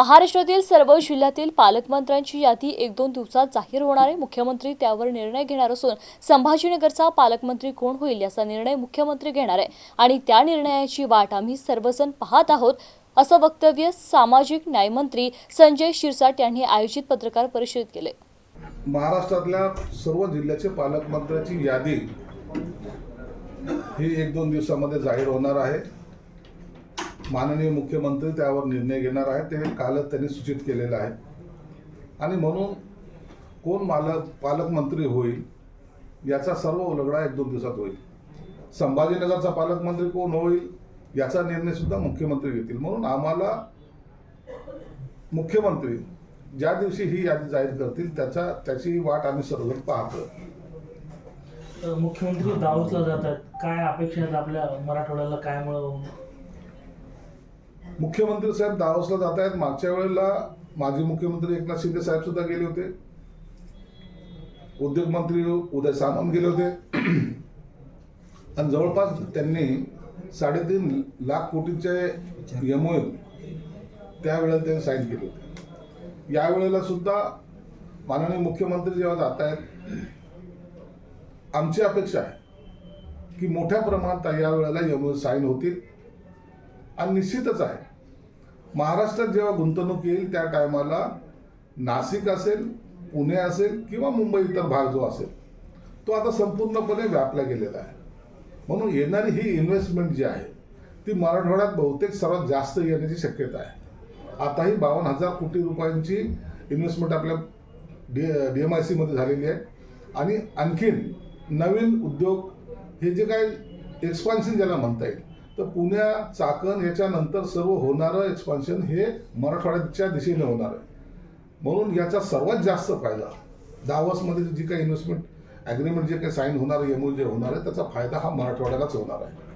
महाराष्ट्रातील सर्व जिल्ह्यातील पालकमंत्र्यांची यादी एक दोन दिवसात जाहीर होणार आहे. मुख्यमंत्री त्यावर निर्णय घेणार असून संभाजीनगरचा पालकमंत्री कोण होईल याचा निर्णय मुख्यमंत्री घेणार आहे. आणि त्या निर्णयाची वाट आम्ही सर्वजण पाहत आहोत असं वक्तव्य सामाजिक न्यायमंत्री संजय शिरसाट यांनी आयोजित पत्रकार परिषदेत केले महाराष्ट्रातल्या सर्व जिल्ह्याचे पालकमंत्र्यांची यादी ही एक दोन दिवसामध्ये जाहीर होणार आहे. माननीय मुख्यमंत्री त्यावर निर्णय घेणार आहेत. ते कालच त्यांनी सूचित केलेलं आहे. आणि म्हणून कोण मालक पालकमंत्री होईल याचा सर्व उलगडा एक दोन दिवसात होईल. संभाजीनगरचा पालकमंत्री कोण होईल याचा निर्णयसुद्धा मुख्यमंत्री घेतील. म्हणून आम्हाला मुख्यमंत्री ज्या दिवशी ही यादी जाहीर करतील त्याचा त्याची वाट आम्ही सर्वजण पाहतो. तर मुख्यमंत्री दावोसला जात आहेत काय अपेक्षा आहेत आपल्या मराठवाड्याला? काय मिळवून मुख्यमंत्री साहेब दावसला जात आहेत. मागच्या वेळेला माजी मुख्यमंत्री एकनाथ शिंदे साहेब सुद्धा गेले होते. उद्योग मंत्री उदय सामंत गेले होते. आणि जवळपास त्यांनी साडेतीन लाख कोटीचे एम त्यावेळेला त्यांनी साईन केले होते. यावेळेला सुद्धा माननीय मुख्यमंत्री जेव्हा जात आहेत आमची अपेक्षा आहे की मोठ्या प्रमाणात यावेळेला एम साईन होतील. आणि निश्चितच आहे महाराष्ट्रात जेव्हा गुंतवणूक येईल त्या टायमाला नाशिक असेल पुणे असेल किंवा मुंबई इतर भाग जो असेल तो आता संपूर्णपणे व्यापला गेलेला आहे. म्हणून येणारी ही इन्व्हेस्टमेंट जी आहे ती मराठवाड्यात बहुतेक सर्वात जास्त येण्याची शक्यता आहे. आताही बावन्न हजार कोटी रुपयांची इन्व्हेस्टमेंट आपल्या डी डी एम आय सीमध्ये झालेली आहे. आणि आणखीन नवीन उद्योग हे जे काय एक्सपान्शन ज्याला म्हणता येईल तर पुण्या चाकण याच्यानंतर सर्व होणारं एक्सपान्शन हे मराठवाड्याच्या दिशेने होणार आहे. म्हणून याचा सर्वात जास्त फायदा दावसमध्ये जी काही इन्व्हेस्टमेंट ॲग्रीमेंट जे काही साईन होणार आहे एमओ जे होणार आहे त्याचा फायदा हा मराठवाड्यालाच होणार आहे.